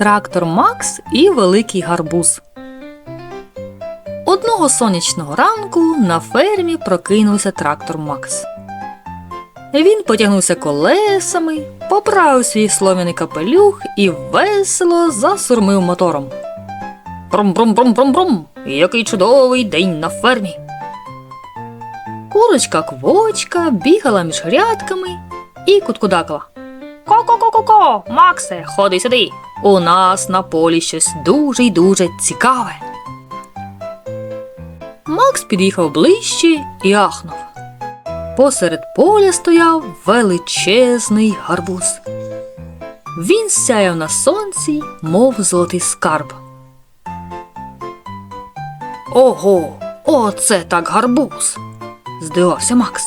Трактор Макс і великий гарбуз. Одного сонячного ранку на фермі прокинувся трактор Макс. Він потягнувся колесами, поправив свій сломяний капелюх і весело засурмив мотором. Брум-брум-брум-брум-брум! Який чудовий день на фермі. Курочка квочка бігала між грядками і куткудакала. Ко-ко-ко-ко-ко, Максе, ходи сюди. У нас на полі щось дуже й дуже цікаве. Макс під'їхав ближче і ахнув. Посеред поля стояв величезний гарбуз. Він сяяв на сонці, мов золотий скарб. Ого, оце так гарбуз. здивався Макс.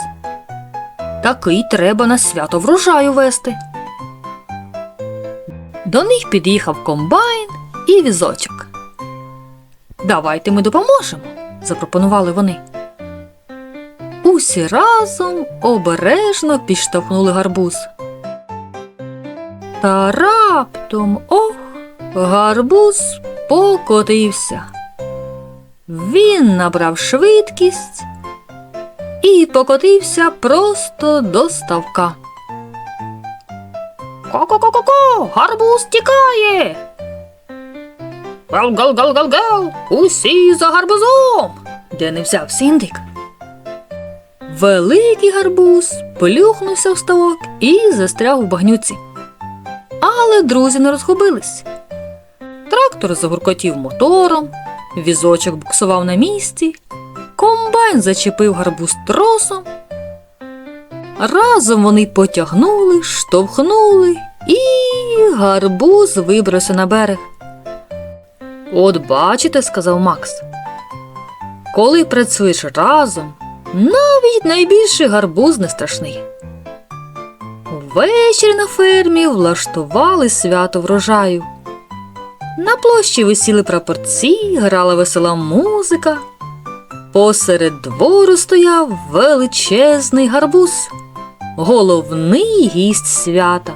Такий треба на свято врожаю вести. До них під'їхав комбайн і візочок. Давайте ми допоможемо, запропонували вони. Усі разом обережно підштовхнули гарбуз. Та раптом ох, гарбуз покотився. Він набрав швидкість і покотився просто до ставка. Ко-ко-ко-ко-ко, гарбуз тікає. Гал-гал-гал-гал-гал, усі за гарбузом, де не взявся індик. Великий гарбуз плюхнувся в ставок і застряг у багнюці. Але друзі не розгубились. Трактор загуркотів мотором, візочок буксував на місці, комбайн зачепив гарбуз тросом. Разом вони потягнули, штовхнули, і гарбуз вибрався на берег. От бачите, сказав Макс. Коли працюєш разом, навіть найбільший гарбуз не страшний. Ввечері на фермі влаштували свято врожаю. На площі висіли прапорці, грала весела музика. Посеред двору стояв величезний гарбуз, головний гість свята.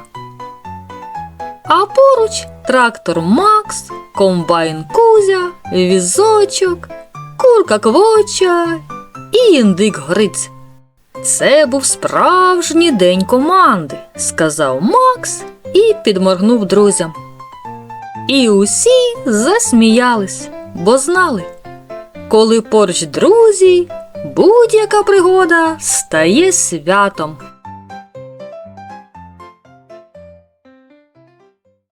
А поруч трактор Макс, комбайн Кузя, візочок, курка квоча і індик Гриць. Це був справжній день команди, сказав Макс і підморгнув друзям. І усі засміялись, бо знали, коли поруч друзі, будь-яка пригода стає святом.